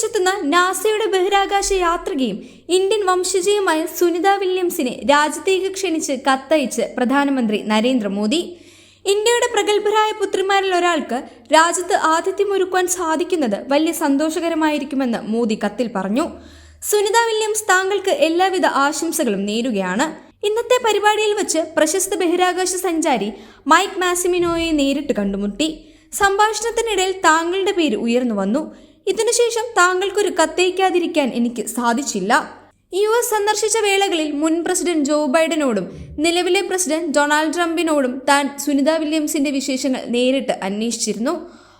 തിരിച്ചെത്തുന്ന നാസയുടെ ബഹിരാകാശ യാത്രികയും ഇന്ത്യൻ വംശജയുമായ സുനിത വില്യംസിനെ രാജ്യത്തേക്ക് ക്ഷണിച്ച് കത്തയച്ച് പ്രധാനമന്ത്രി നരേന്ദ്രമോദി. ഇന്ത്യയുടെ പ്രഗത്ഭരായ പുത്രിമാരിൽ ഒരാൾക്ക് രാജ്യത്ത് ആതിഥ്യമൊരുക്കുവാൻ സാധിക്കുന്നത് വലിയ സന്തോഷകരമായിരിക്കുമെന്ന് മോദി കത്തിൽ പറഞ്ഞു. സുനിത വില്യംസ് താങ്കൾക്ക് എല്ലാവിധ ആശംസകളും നേരുകയാണ്. ഇന്നത്തെ പരിപാടിയിൽ വെച്ച് പ്രശസ്ത ബഹിരാകാശ സഞ്ചാരി മൈക്ക് മാസിമിനോയെ നേരിട്ട് കണ്ടുമുട്ടി. സംഭാഷണത്തിനിടയിൽ താങ്കളുടെ പേര് ഉയർന്നു വന്നു. ഇതിനുശേഷം താങ്കൾക്കൊരു കത്തയക്കാതിരിക്കാൻ എനിക്ക് സാധിച്ചില്ല. യു എസ് സന്ദർശിച്ച വേളകളിൽ മുൻ പ്രസിഡന്റ് ജോ ബൈഡനോടും നിലവിലെ പ്രസിഡന്റ് ഡൊണാൾഡ് ട്രംപിനോടും താൻ സുനിത വില്യംസിന്റെ വിശേഷങ്ങൾ നേരിട്ട് അന്വേഷിച്ചിരുന്നു.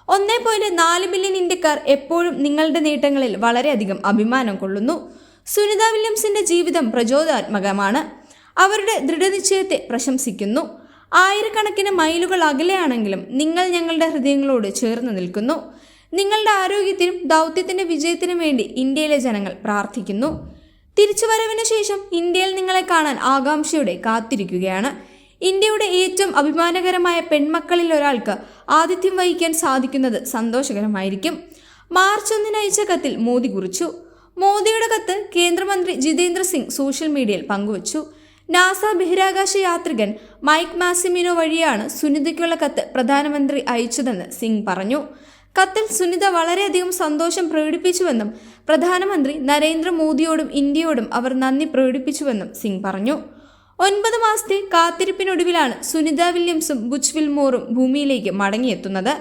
ഒന്നേ പോയിന്റ് നാല് ബില്യൺ ഇന്ത്യക്കാർ എപ്പോഴും നിങ്ങളുടെ നേട്ടങ്ങളിൽ വളരെയധികം അഭിമാനം കൊള്ളുന്നു. സുനിത വില്യംസിന്റെ ജീവിതം പ്രചോദനാത്മകമാണ്. അവരുടെ ദൃഢനിശ്ചയത്തെ പ്രശംസിക്കുന്നു. ആയിരക്കണക്കിന് മൈലുകൾ അകലെയാണെങ്കിലും നിങ്ങൾ ഞങ്ങളുടെ ഹൃദയങ്ങളോട് ചേർന്ന് നിൽക്കുന്നു. നിങ്ങളുടെ ആരോഗ്യത്തിനും ദൗത്യത്തിന്റെ വിജയത്തിനും വേണ്ടി ഇന്ത്യയിലെ ജനങ്ങൾ പ്രാർത്ഥിക്കുന്നു. തിരിച്ചുവരവിന് ശേഷം ഇന്ത്യയിൽ നിങ്ങളെ കാണാൻ ആകാംക്ഷയോടെ കാത്തിരിക്കുകയാണ്. ഇന്ത്യയുടെ ഏറ്റവും അഭിമാനകരമായ പെൺമക്കളിൽ ഒരാൾക്ക് ആതിഥ്യം വഹിക്കാൻ സാധിക്കുന്നത് സന്തോഷകരമായിരിക്കും. മാർച്ച് ഒന്നിന് അയച്ച കത്തിൽ മോദി കുറിച്ചു. മോദിയുടെ കത്ത് കേന്ദ്രമന്ത്രി ജിതേന്ദ്ര സിംഗ് സോഷ്യൽ മീഡിയയിൽ പങ്കുവച്ചു. നാസ ബഹിരാകാശ യാത്രികൻ മൈക്ക് മാസിമിനോ വഴിയാണ് സുനിതയ്ക്കുള്ള കത്ത് പ്രധാനമന്ത്രി അയച്ചതെന്ന് സിംഗ് പറഞ്ഞു. കത്തിൽ സുനിത വളരെയധികം സന്തോഷം പ്രകടിപ്പിച്ചുവെന്നും പ്രധാനമന്ത്രി നരേന്ദ്രമോദിയോടും ഇന്ത്യയോടും അവർ നന്ദി പ്രകടിപ്പിച്ചുവെന്നും സിംഗ് പറഞ്ഞു. ഒൻപത് മാസത്തെ കാത്തിരിപ്പിനൊടുവിലാണ് സുനിത വില്യംസും ബുച്ച് വിൽമോറും ഭൂമിയിലേക്ക് മടങ്ങിയെത്തുന്നത്.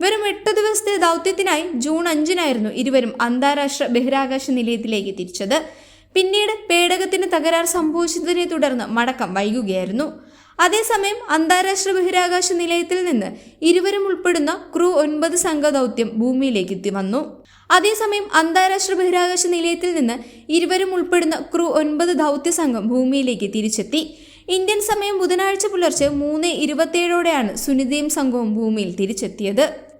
വെറും എട്ട് ദിവസത്തെ ദൗത്യത്തിനായി ജൂൺ അഞ്ചിനായിരുന്നു ഇരുവരും അന്താരാഷ്ട്ര ബഹിരാകാശ നിലയത്തിലേക്ക് തിരിച്ചത്. പിന്നീട് പേടകത്തിന് തകരാർ സംഭവിച്ചതിനെ തുടർന്ന് മടക്കം വൈകുകയായിരുന്നു. അതേസമയം അന്താരാഷ്ട്ര ബഹിരാകാശ നിലയത്തിൽ നിന്ന് ഇരുവരും ഉൾപ്പെടുന്ന ക്രൂ ഒൻപത് സംഘ ദൗത്യം ഭൂമിയിലേക്ക് എത്തി വന്നു. അതേസമയം അന്താരാഷ്ട്ര ബഹിരാകാശ നിലയത്തിൽ നിന്ന് ഇരുവരും ഉൾപ്പെടുന്ന ക്രൂ ഒൻപത് ദൗത്യ സംഘം ഭൂമിയിലേക്ക് തിരിച്ചെത്തി. ഇന്ത്യൻ സമയം ബുധനാഴ്ച പുലർച്ചെ മൂന്ന് ഇരുപത്തിയേഴോടെയാണ് സുനിതയും സംഘവും ഭൂമിയിൽ തിരിച്ചെത്തിയത്.